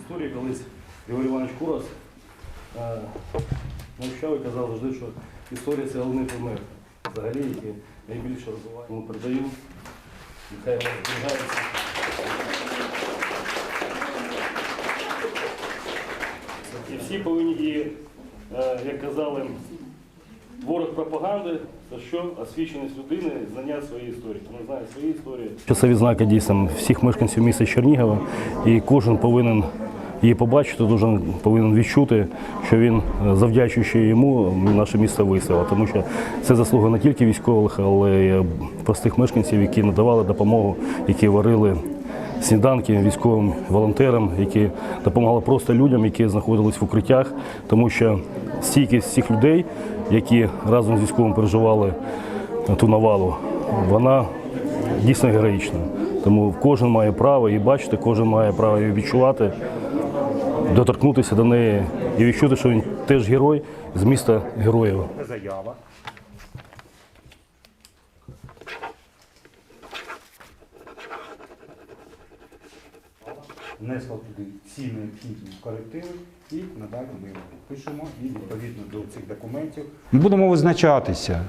історії колись Григорій Іванович Курас е, навчав і казав завжди, що історія це головний пример, взагалі, який найбільше розвиває. Тому передаю, нехай вона зберігається. І всі повинні, і, е, як казали, ворог пропаганди це що? Освіченість людини, знання своєї історії. Вона знає свої історії. Це відзнака дійсно всіх мешканців міста Чернігова, і кожен повинен її побачити, дуже повинен відчути, що він, е, завдячуючи йому, наше місто вистояло. Тому що це заслуга не тільки військових, але й простих мешканців, які надавали допомогу, які варили сніданки військовим волонтерам, які допомагали просто людям, які знаходились в укриттях, тому що стійкість цих людей, які разом з військовим переживали ту навалу, вона дійсно героїчна. Тому кожен має право її бачити, кожен має право її відчувати, доторкнутися до неї і відчути, що він теж герой з міста героїв. заява. Внесла туди всі необхідні корективи і надалі ми його підпишемо і відповідно до цих документів. Ми будемо визначатися е,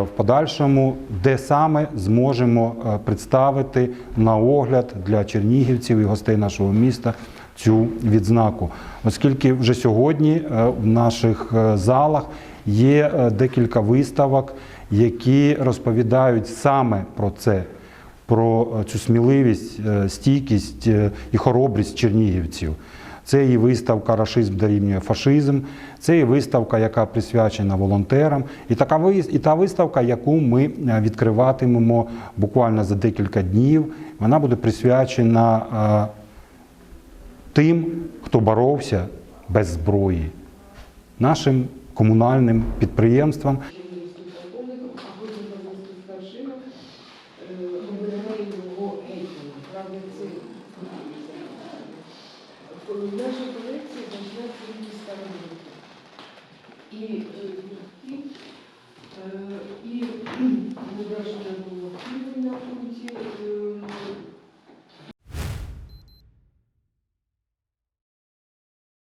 в подальшому, де саме зможемо е, представити на огляд для чернігівців і гостей нашого міста цю відзнаку, оскільки вже сьогодні е, в наших е, залах є е, декілька виставок, які розповідають саме про це, про цю сміливість, стійкість і хоробрість чернігівців. Це і виставка Рашизм дорівнює фашизм, це і виставка, яка присвячена волонтерам, і така і та виставка, яку ми відкриватимемо буквально за декілька днів. Вона буде присвячена тим, хто боровся без зброї, нашим комунальним підприємствам. Е, і зображення було на пункті, е,